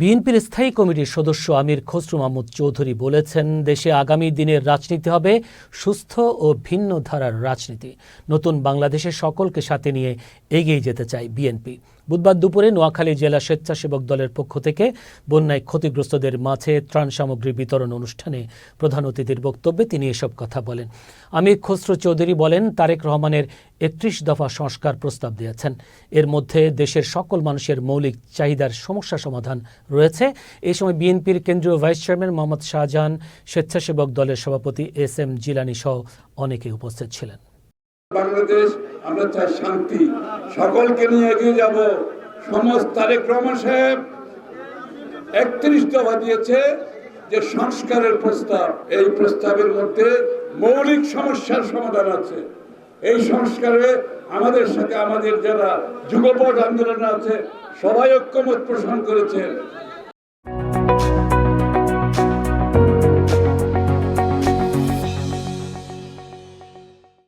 বিএনপির স্থায়ী কমিটির সদস্য আমির খসরু মাহমুদ চৌধুরী বলেছেন, দেশে আগামী দিনের রাজনীতি হবে সুস্থ ও ভিন্ন ধারার রাজনীতি। নতুন বাংলাদেশের সকলকে সাথে নিয়ে এগিয়ে যেতে চায় বিএনপি। বুধবার দুপুরে নোয়াখালী জেলা স্বেচ্ছাসেবক দলের পক্ষ থেকে বন্যায় ক্ষতিগ্রস্তদের মাঝে ত্রাণ সামগ্রী বিতরণ অনুষ্ঠানে প্রধান অতিথির বক্তব্যে তিনি এসব কথা বলেন। আমির খসরু চৌধুরী বলেন, তারেক রহমানের একত্রিশ দফা সংস্কার প্রস্তাব দিয়েছেন। এর মধ্যে দেশের সকল মানুষের মৌলিক চাহিদার সমস্যা সমাধান রয়েছে। এই সময় বিএনপির কেন্দ্রীয় ভাইস চেয়ারম্যান মোহাম্মদ শাহজাহান স্বেচ্ছাসেবক দলের সভাপতি এস এম জিলানি সহ অনেকে উপস্থিত ছিলেন। বাংলাদেশ, আমরা চাই শান্তি। সকলকে নিয়ে এগিয়ে যাব। সমস্ত তারেক রহমান সাহেব একত্রিশ দফা দিয়েছে যে সংস্কারের প্রস্তাব। এই প্রস্তাবের মধ্যে মৌলিক সমস্যার সমাধান আছে। এই সংস্কারে আমাদের সাথে আমাদের যারা যুগপথ আন্দোলন আছে, সবাই ঐক্যমত পোষণ করেছেন।